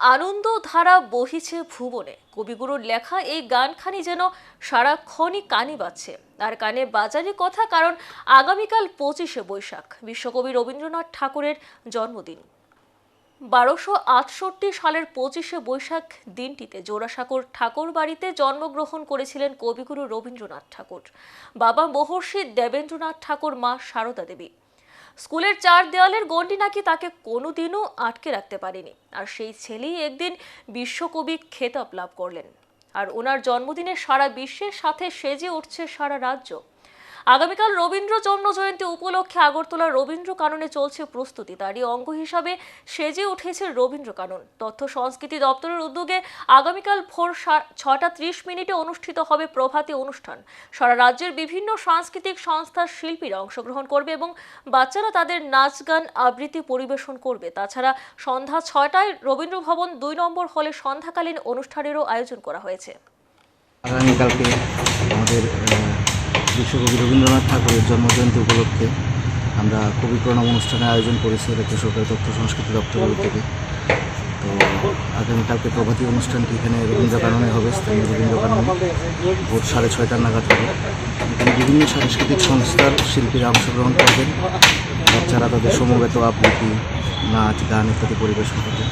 আনন্দ ধারা বহিছে ভুবনে। কবিগুরুর লেখা এই গানখানি যেন সারাক্ষণই কানে বাজছে। আর কানে বাজারই কথা কারণ আগামীকাল পঁচিশে বৈশাখ, বিশ্বকবি রবীন্দ্রনাথ ঠাকুরের জন্মদিন। বারোশো আটষট্টি সালের পঁচিশে বৈশাখ দিনটিতে জোড়াসাঁকোর ঠাকুর বাড়িতে জন্মগ্রহণ করেছিলেন কবিগুরু রবীন্দ্রনাথ ঠাকুর। বাবা মহর্ষি দেবেন্দ্রনাথ ঠাকুর, মা সারদা দেবী। স্কুলের চার দেওয়ালের গণ্ডি নাকি তাকে কোনোদিনও আটকে রাখতে পারেনি। আর সেই ছেলেই একদিন বিশ্বকবি খেতাব লাভ করলেন। আর ওনার জন্মদিনে সারা বিশ্বের সাথে সেজে উঠছে সারা রাজ্য। আগামীকাল রবীন্দ্র জন্ম জয়ন্তী উপলক্ষে আগরতলা রবীন্দ্র কাননে চলছে প্রস্তুতি। তারই অঙ্গ হিসাবে সেজে উঠেছে রবীন্দ্র কানন। তথ্য সংস্কৃতি দপ্তরের উদ্যোগে আগামীকাল ভোর ছটা ত্রিশ মিনিটে অনুষ্ঠিত হবে প্রভাতী অনুষ্ঠান। সারা রাজ্যের বিভিন্ন সাংস্কৃতিক সংস্থার শিল্পীরা অংশগ্রহণ করবে এবং বাচ্চারা তাদের নাচ গান আবৃত্তি পরিবেশন করবে। তাছাড়া সন্ধ্যা ছয়টায় রবীন্দ্র ভবন দুই নম্বর হলে সন্ধ্যাকালীন অনুষ্ঠানেরও আয়োজন করা হয়েছে। আগামীকালকে আমাদের বিশ্বকবি রবীন্দ্রনাথ ঠাকুরের জন্মজয়ন্তী উপলক্ষে আমরা কবি প্রণাম অনুষ্ঠানের আয়োজন করেছি রাজ্য সরকারের তথ্য সংস্কৃতি দপ্তরের উদ্যোগে তো আগামীকালকে প্রভাতী অনুষ্ঠানটি এখানে রবীন্দ্র কাননে হবে, স্থানীয় রবীন্দ্র কাননে ভোর সাড়ে ছয়টার নাগাদ হবে। এখানে বিভিন্ন সাংস্কৃতিক সংস্থার শিল্পীরা অংশগ্রহণ করবেন। বাচ্চারা তাদের সমবেত আবৃত্তি, নাচ, গান ইত্যাদি পরিবেশন করবেন।